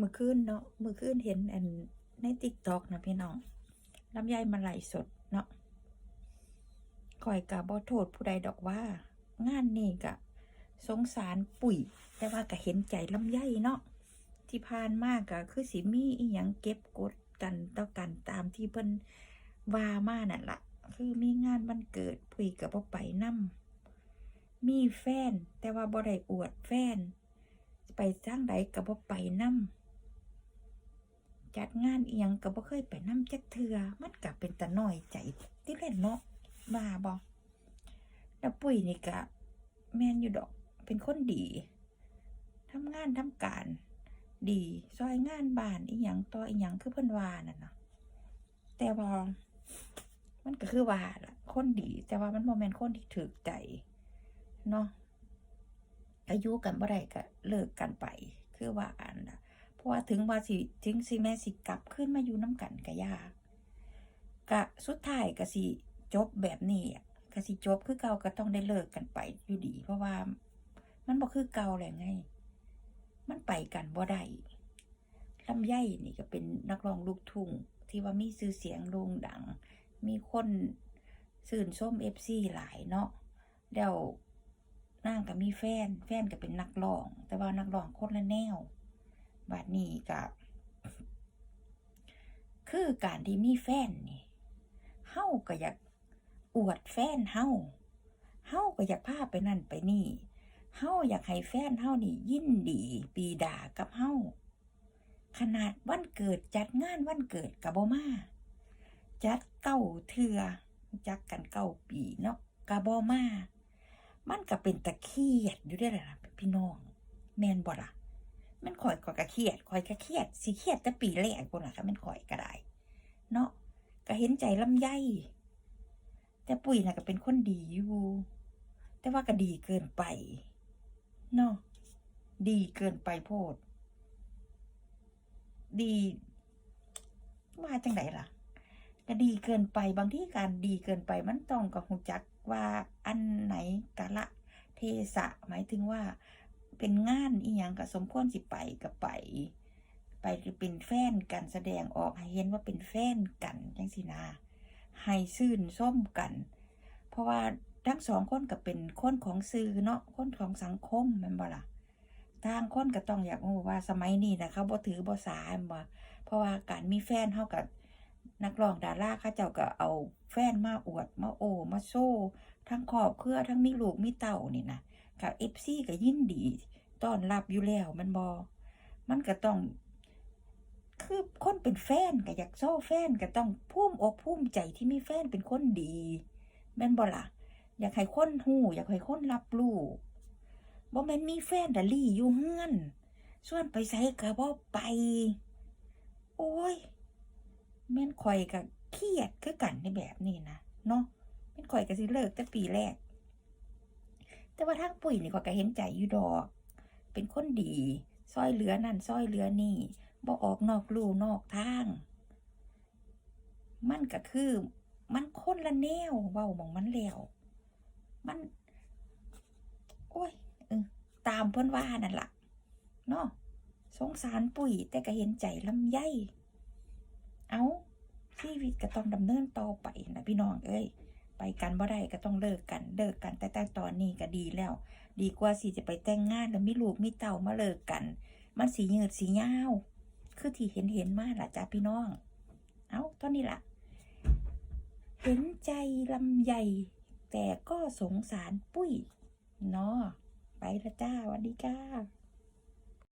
มื่อคืนเนาะมื่อคืนเห็นอันในติ๊กต็อกนะพี่น้องลำไยมาไหลสดเนาะคอยกับบอโทษผู้ใดดอกว่า งานนี่กะสงสารปุ๋ย แต่ว่าก็เห็นใจลำไยเนาะที่ผ่านมากก็คือสิมีอีหยังเก็บกดกันต่อกันตามที่เพิ่นว่ามานั่นละคือมีงานวันเกิดปุ๋ยกับบ่ไปนํมีแฟน แต่ว่าบ่ได้อวดแฟน ไปสร้างใดกับบ่ไปนํ จัดงานเอียงกับบ่เคยไปนํจักเทือมันก็เป็นตะน้อยใจที่เล่นเนาะบ้าบ่แล้วปุ้ยนี่ก็แม่นอยู่ดอกเป็นคนดีทำงานทำการ ดีซอยงานบ้านอีหยังต่ออีหยังคือเพิ่นว่านั่นนะแต่ว่ามันก็คือว่าละคนดีแต่ว่ามันบ่แม่นคนที่ถูกใจเนาะอายุกันบ่ได้ก็เลิกกันไป คือว่าอันน่ะ เพราะว่าถึงว่าสิถึงสิแม่สิกลับขึ้นมาอยู่น้ำกันก็ยากกะสุดท้ายก็สิจบแบบนี้อะก็สิจบคือเก่าก็ต้องได้เลิกกันไปอยู่ดี เพราะว่ามันบ่คือเก่าแหละไง มันไปกันบ่ได้ลำไยนี่ก็เป็นนักร้องลูกทุ่งที่ว่ามีชื่อเสียงโด่งดัง มีคนสื่นส้มเอฟซีหลายเนาะแล้วนางก็มีแฟน แฟนก็เป็นนักร้อง แต่ว่านักร้องคนละแนว บาดนี้ก็คือการที่มีแฟนนี่เฮาก็อยากอวดแฟนเฮาเฮาก็อยากพาไปนั่นไปนี่เฮาอยากให้แฟนเฮานี่ ยินดี ปีดากับเฮาขนาดวันเกิดจัดงานวันเกิดกับบ่มา จัดเก้าเทือจักกันเก้าปีเนาะกับบ่มา มันก็เป็นตะเคียดอยู่ได้อล่ะพี่น้อง แมนบ่ล่ะ มันข่อยก็กะเครียดข่อยก็เครียดสิเครียดแต่ปีแรกพุ่นละค่ะมันข่อยก็ได้ เนาะก็เห็นใจลำไยแต่ปุ๋ยน่ะก็เป็นคนดีอยู่ แต่ว่าก็ดีเกินไปเนาะดีเกินไปโพด ดีว่าจังไดล่ะก็ดีเกินไปบางที่การดีเกินไปมันต้องกับหูจักว่าอันไหนกะละเทศะหมายถึงว่า เป็นงานอีหยังก็สมควรสิไปก็ไป ไปหรือเป็นแฟนกันแสดงออกให้เห็นว่าเป็นแฟนกันจังสินาให้ซื่นส้มกัน เพราะว่าทั้งสองคนก็เป็นคนของสื่อเนาะคนของสังคมแมันบ่ล่ะทางคนก็ต้องอยากรู้ว่าสมัยนี้นะเขาบ่ถือบ่สาบ่เพราะว่าการมีแฟนเฮากับนักร้องดาราเขาเจ้าก็เอาแฟนมาอวดมาโอมาโซ่ทั้งครอบเครือทั้งมีลูกมีเต่านี่นะ กับเอฟซีก็ยินดีต้อนรับอยู่แล้วมันบอมันก็ต้อง คือคนเป็นแฟนก็อยากโซ่แฟนก็ต้องภูมิอกภูมิใจที่มีแฟนเป็นคนดีแม่นบ่ล่ะ อยากให้คนหูอยากให้คนรับรู้บ่แม่นมีแฟนดลี่อยู่เฮือนส่วนไปไสก็บ่ไป โอ้ยแม่นข่อยกับเครียดคือกันในแบบนี้นะเนาะแม่นข่อยก็สิเลิกแต่ปีแรก แต่ว่าทางปุ๋ยนี่ข่อยก็เห็นใจอยู่ดอก เป็นคนดีซอยเหลือนั่นซอยเหลือนี่บ่ออกนอกลู่นอกทาง มันก็คือ มันคนละแนวเว้ามองมันแล้วมัน โอ้ยเออตามเพิ่นว่านั่นล่ะเนาะสงสารปุ๋ยแต่ก็เห็นใจลำไยเอาชีวิตก็ต้องดำเนินต่อไปนะพี่น้องเอ้ย ไปกันบ่ได้ก็ต้องเลิกกันเลิกกัน แต่แต่ตอนนี้ก็ดีแล้ว ดีกว่าสิจะไปแต่งงานแล้วมีลูกมีเต่ามาเลิกกัน มันสียืดสียาวคือที่เห็นเห็นมาล่ะจ้าพี่น้อง เอาตอนนี้ล่ะ เห็นใจลำใหญ่แต่ก็สงสารปุ้ยเนาะไปละจ้าวัสดีจ้า